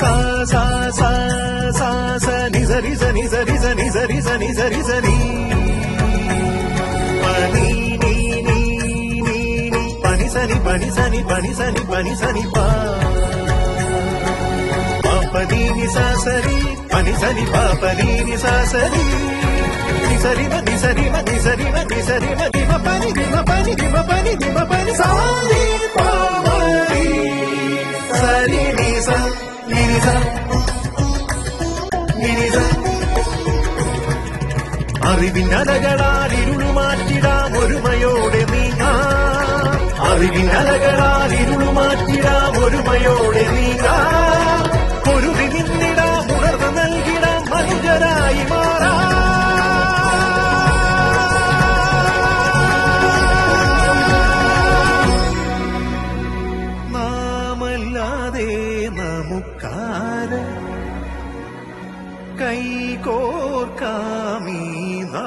సా సా సా సా స ని సరి సని సరి సని సరి సని సరి సని పని నీ నీ నీ నీ పని సని పని సని పని సని పని సని పా పాపని ని సాసరి పని సని పాపని ని సాసరి ని సరి మ ని సరి మ ని సరి మ ని సరి మ ని మ పని ని మ పని ని మ పని ని మ పని సా അറിവിനലകളാൽ ഇരുളുമാറ്റിടാം ഒരുമയോടെ നീങ്ങാം. അറിവിനലകളാൽ ഇരുളുമാറ്റിടാം ഒരുമയോടെ നീങ്ങാം നമുക്കാര കൈകോർക്കാമീ നാ